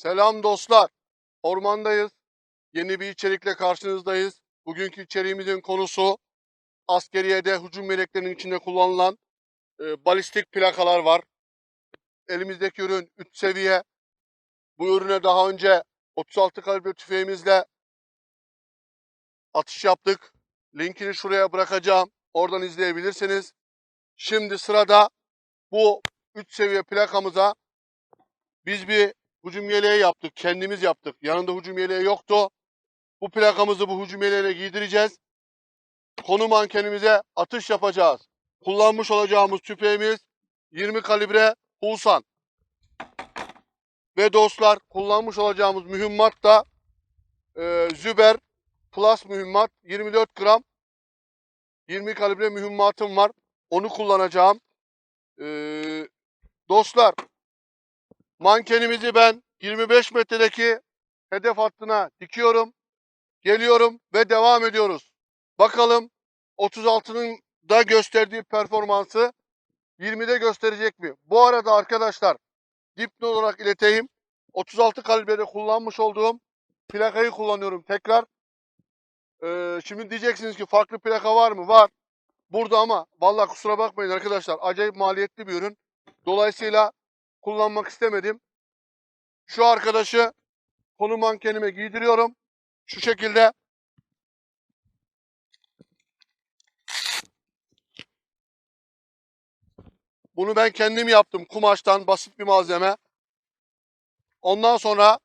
Selam dostlar. Ormandayız. Yeni bir içerikle karşınızdayız. Bugünkü içeriğimizin konusu askeriyede hücum meleklerinin içinde kullanılan e, balistik plakalar var. Elimizdeki ürün 3 seviye. Bu ürüne daha önce 36 kalibre tüfeğimizle atış yaptık. Linkini şuraya bırakacağım. Oradan izleyebilirsiniz. Şimdi sırada bu 3 seviye plakamıza biz bir hücum yeleği yaptık. Kendimiz yaptık. Yanında hücum yeleği yoktu. Bu plakamızı bu hücum yeleğine giydireceğiz. Konu mankenimize atış yapacağız. Kullanmış olacağımız tüfeğimiz 20 kalibre Hulsan. Ve dostlar kullanmış olacağımız mühimmat da e, Züber Plus mühimmat 24 gram 20 kalibre mühimmatım var. Onu kullanacağım. Ee, dostlar mankenimizi ben 25 metredeki hedef hattına dikiyorum. Geliyorum ve devam ediyoruz. Bakalım 36'nın da gösterdiği performansı 20'de gösterecek mi? Bu arada arkadaşlar dipnot olarak ileteyim. 36 kalibrede kullanmış olduğum plakayı kullanıyorum tekrar. Ee, şimdi diyeceksiniz ki farklı plaka var mı? Var. Burada ama vallahi kusura bakmayın arkadaşlar. Acayip maliyetli bir ürün. Dolayısıyla kullanmak istemedim. Şu arkadaşı konu mankenime giydiriyorum. Şu şekilde. Bunu ben kendim yaptım. Kumaştan basit bir malzeme. Ondan sonra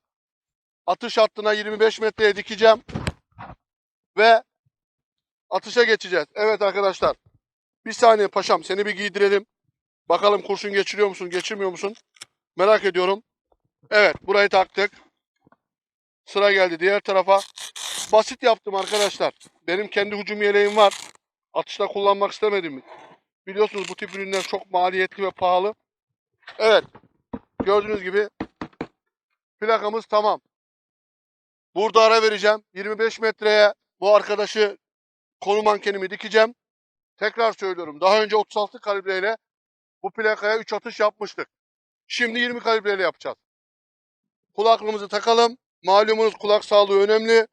atış hattına 25 metreye dikeceğim. Ve atışa geçeceğiz. Evet arkadaşlar. Bir saniye paşam seni bir giydirelim. Bakalım kurşun geçiriyor musun, geçirmiyor musun? Merak ediyorum. Evet, burayı taktık. Sıra geldi diğer tarafa. Basit yaptım arkadaşlar. Benim kendi hücum yeleğim var. Atışta kullanmak istemedim. Biliyorsunuz bu tip ürünler çok maliyetli ve pahalı. Evet. Gördüğünüz gibi plakamız tamam. Burada ara vereceğim. 25 metreye bu arkadaşı konu mankenimi dikeceğim. Tekrar söylüyorum. Daha önce 36 kalibreyle bu plakaya 3 atış yapmıştık. Şimdi 20 kalibreyle yapacağız. Kulaklığımızı takalım. Malumunuz kulak sağlığı önemli.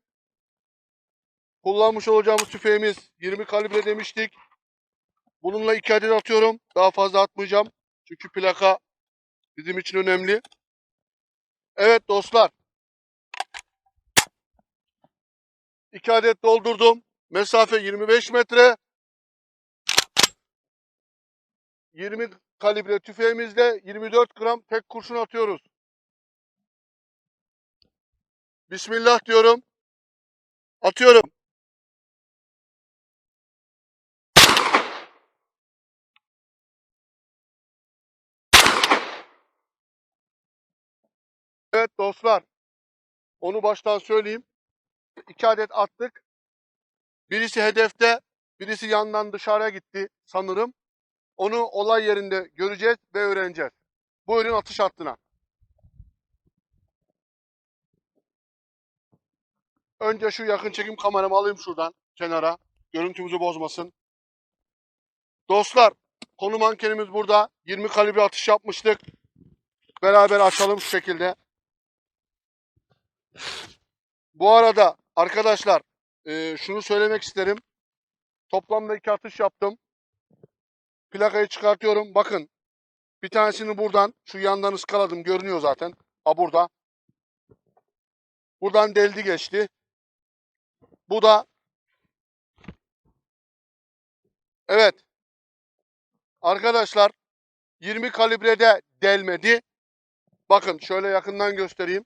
Kullanmış olacağımız tüfeğimiz 20 kalibre demiştik. Bununla 2 adet atıyorum. Daha fazla atmayacağım. Çünkü plaka bizim için önemli. Evet dostlar. 2 adet doldurdum. Mesafe 25 metre. 20 kalibre tüfeğimizle 24 gram tek kurşun atıyoruz. Bismillah diyorum. Atıyorum. Evet dostlar. Onu baştan söyleyeyim. İki adet attık. Birisi hedefte, birisi yandan dışarıya gitti sanırım. Onu olay yerinde göreceğiz ve öğreneceğiz. Buyurun atış hattına. Önce şu yakın çekim kameramı alayım şuradan kenara. Görüntümüzü bozmasın. Dostlar, konu mankenimiz burada. 20 kalibre atış yapmıştık. Beraber açalım şu şekilde. Bu arada arkadaşlar şunu söylemek isterim. Toplamda iki atış yaptım. Plakayı çıkartıyorum. Bakın. Bir tanesini buradan şu yandan ıskaladım. Görünüyor zaten. Ha burada. Buradan deldi geçti. Bu da Evet. Arkadaşlar 20 kalibrede delmedi. Bakın şöyle yakından göstereyim.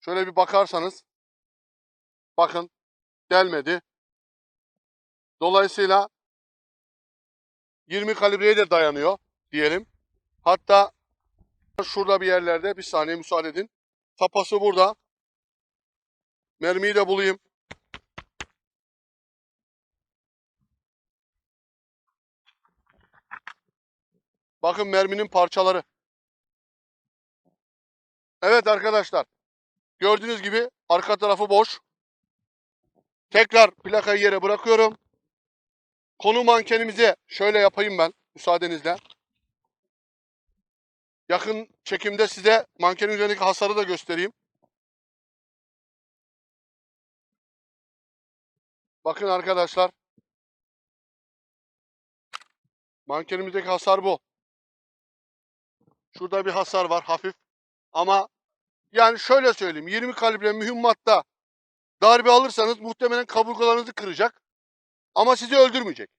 Şöyle bir bakarsanız. Bakın delmedi. Dolayısıyla 20 kalibreye de dayanıyor diyelim. Hatta şurada bir yerlerde bir saniye müsaade edin. Tapası burada. Mermiyi de bulayım. Bakın merminin parçaları. Evet arkadaşlar. Gördüğünüz gibi arka tarafı boş. Tekrar plakayı yere bırakıyorum. Konu mankenimize şöyle yapayım ben müsaadenizle. yakın çekimde size mankenin üzerindeki hasarı da göstereyim. Bakın arkadaşlar. Mankenimizdeki hasar bu. Şurada bir hasar var hafif. Ama yani şöyle söyleyeyim. 20 kalibre mühimmatta darbe alırsanız muhtemelen kaburgalarınızı kıracak. Ama sizi öldürmeyecek.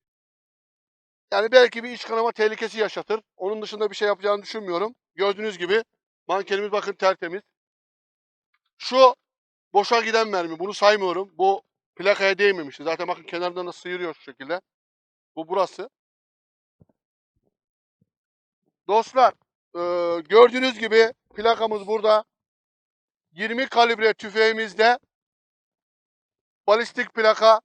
Yani belki bir iç kanama tehlikesi yaşatır. Onun dışında bir şey yapacağını düşünmüyorum. Gördüğünüz gibi mankenimiz bakın tertemiz. Şu boşa giden mermi. Bunu saymıyorum. Bu plakaya değmemişti. Zaten bakın kenarından da sıyırıyor şu şekilde. Bu burası. Dostlar eee, gördüğünüz gibi plakamız burada. 20 kalibre tüfeğimizde balistik plaka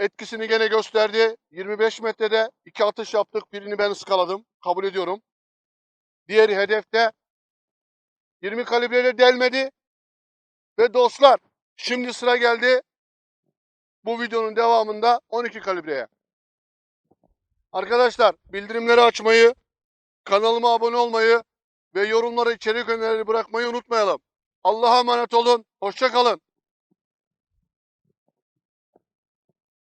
etkisini gene gösterdi. 25 metrede iki atış yaptık. Birini ben ıskaladım. Kabul ediyorum. Diğeri hedefte 20 kalibreyle delmedi. Ve dostlar şimdi sıra geldi bu videonun devamında 12 kalibreye. Arkadaşlar bildirimleri açmayı, kanalıma abone olmayı ve yorumlara içerik önerileri bırakmayı unutmayalım. Allah'a emanet olun. Hoşça kalın.